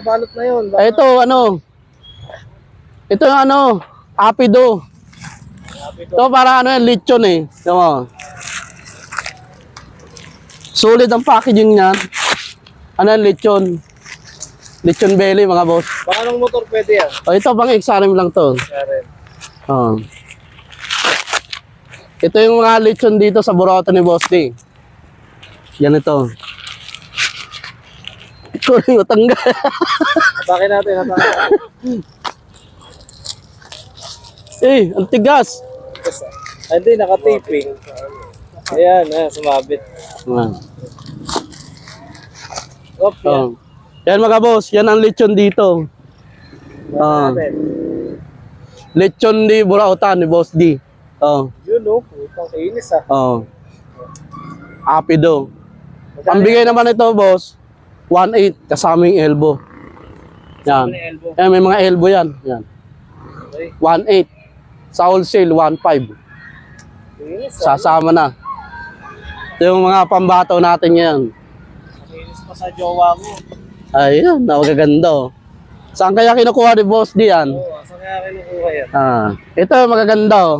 nakabalot na yun. Eh, ito, ano? Ito yung ano, apido. Ito para ano yan, lechon eh. Ito mo. Solid ang packaging niyan. Ano yan, lechon. Lechon belly, mga boss. Baka anong motor pwede yan? O, ito, pang XRM lang to. Rin. Oh. Ito yung mga lechon dito sa Burauta ni Boss D. Yan ito. Ito yung tangga. Atakin natin, atakin natin. eh, ang tigas. Ay, hindi, naka-taping. Ayan, ayan, sumabit. Ah. Op, yan. Oh. Yan mga boss, yan ang lechon dito. Ah. Natin. Lechon di Burauta ni Boss D. Oh. Yun, no? Putang inis, ah. Oh. Apido. Ang bigay naman ito, boss, 1.8 kasama yung elbow. Yan. elbow? Eh, may mga elbow yan. Yan. Okay. 1.8. Sa wholesale, 1.5. Inis, ah. Sasama na. Ito yung mga pambato natin yan. Inis pa sa jowa mo. Ayun, nakaganda oh. Saan kaya kinukuha ni Boss D yan? Oo, oh, saan kaya kinukuha yan? Ah, ito magaganda oh.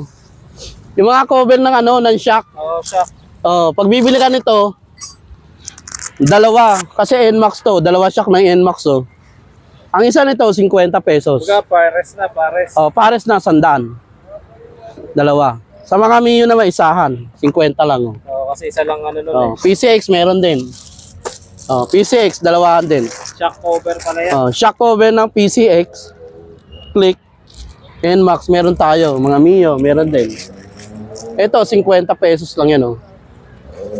Yung mga cover ng ano, ng shock. Oo, oh, siya. Oh, pag bibili ka nito, dalawa. Kasi NMAX to, dalawa shock ng NMAX oh. Ang isa nito, 50 pesos. Baga, pares na, pares. Oh, pares na sandaan. Dalawa. Sa mga Mio naman, isahan. 50 lang oh. Oo, kasi isa lang ano nun Oh, eh. PCX meron din. Oh, PCX dalawahan din. Shock cover pala yan. Oh, shock cover ng PCX. Click. NMAX meron tayo, mga Mio meron din. Ito 50 pesos lang 'yan oh.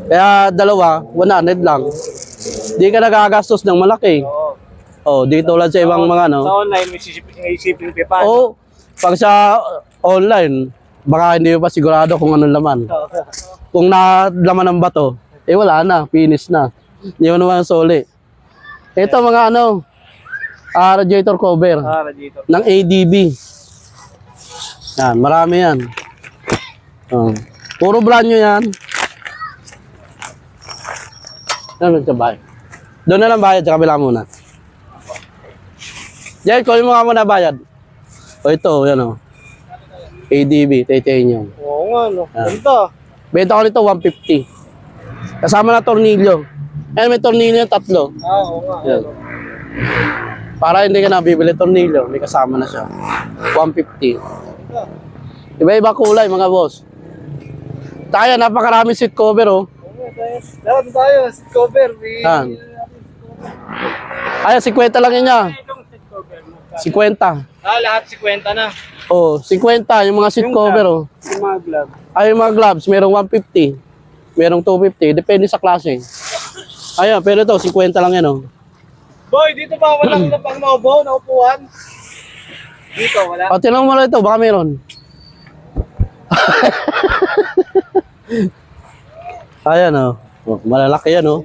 Kaya dalawa, 100 lang. Di ka nagagastos ng malaki. Oo. Oh, dito lang sa ibang mga no. Sa online, may shipping, may shipping fee pa. Oh, pag sa online, baka hindi pa sigurado kung anong laman. Oo. Kung na laman ng bato, eh wala na, finish na. Hindi mo naman soli. Ito mga ano, ah, radiator cover Ah, radiator. ng ADB. Yan, marami yan. Oh. Puro brand nyo yan. Ano sa bayad? Doon na lang bayad, sa kabila muna. Diyan, kunin mo nga muna bayad. O ito, yan o. ADB, titanium. Oo nga, no. Ah. Ganda. Benta ko nito 150. Kasama na tornilyo. Ayan, may tornilyo yung tatlo. Ah, oo nga. Yan. Para hindi ka na bibili tornilyo, may kasama na siya. 150. Iba-iba kulay mga boss. Tayo, napakarami seat cover oh. Dapat tayo, seat cover. May... Yan. Ay, 50 lang yun niya. Itong seat cover mo. 50. Ah, lahat 50 na. Oh, 50 yung mga seat Yung cover oh. Yung mga glove. Ay, yung mga gloves, merong 150. Merong 250. Depende sa klase. Ayun, pero ito, 50 lang yan oh. Boy, dito ba walang na pang maubo na upuan? Dito, wala. O, tinanong mo lang ito, baka meron. Ayan o. Oh. malalaki yan o.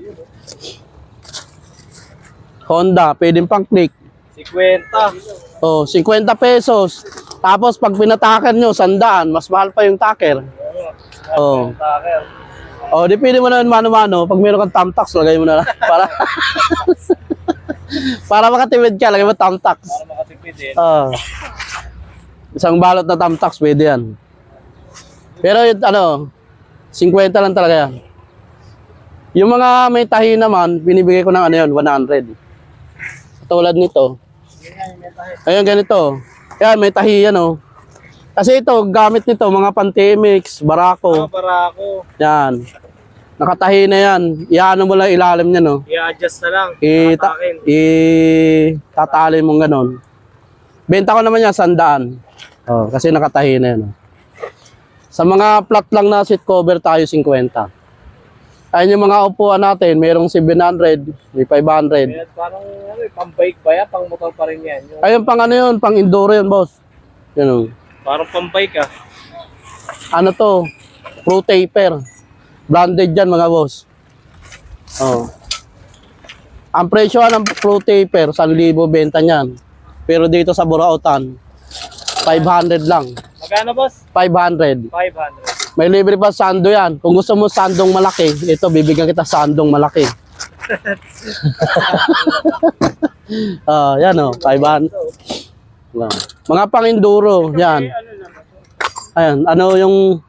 Honda, pwedeng pang click. 50. Oh, 50 pesos. Tapos pag pinatakan nyo, sandaan, mas mahal pa yung taker. Oh. Oh, di pwede mo naman mano-mano. Pag meron kang tamtax, lagay mo na lang. Para, para makatipid ka, lagay mo tamtax. Para makatipid eh. Ah. isang balot na tamtax, pwede yan. Pero yung ano, 50 lang talaga yan. Yung mga may tahi naman, binibigay ko ng ano yun, 100. Tulad nito. Ayun, ganito. Yan, may tahi yan oh. Kasi ito, gamit nito, mga pantemix, Ah, barako. para ako. Yan. Nakatahi na yan. Iano mo lang ilalim niya, no? I-adjust na lang. I, Nakatakin. i tatali mong ganon. Benta ko naman yan, sandaan. Oh, kasi nakatahi na yan. oh. Sa mga flat lang na seat cover tayo, 50. Ayun yung mga upuan natin, mayroong 700, may 500. Kaya parang ano, eh, pang bike ba yan? Pang motor pa rin yan. Yung, Ayun pang ano yun, pang enduro yun, boss. Yun oh. parang pang bike ah. Ano to? Pro taper. Branded yan mga boss. Oh. Ang presyo ng Pro taper, 1,000 benta niyan. Pero dito sa Burautan, 500 lang. Magkano boss? 500. 500. May libre pa sando yan. Kung gusto mo sandong malaki, ito bibigyan kita sandong malaki. Ah, uh, yan oh, 500. Mga pang-enduro, yan. Ayan, ano yung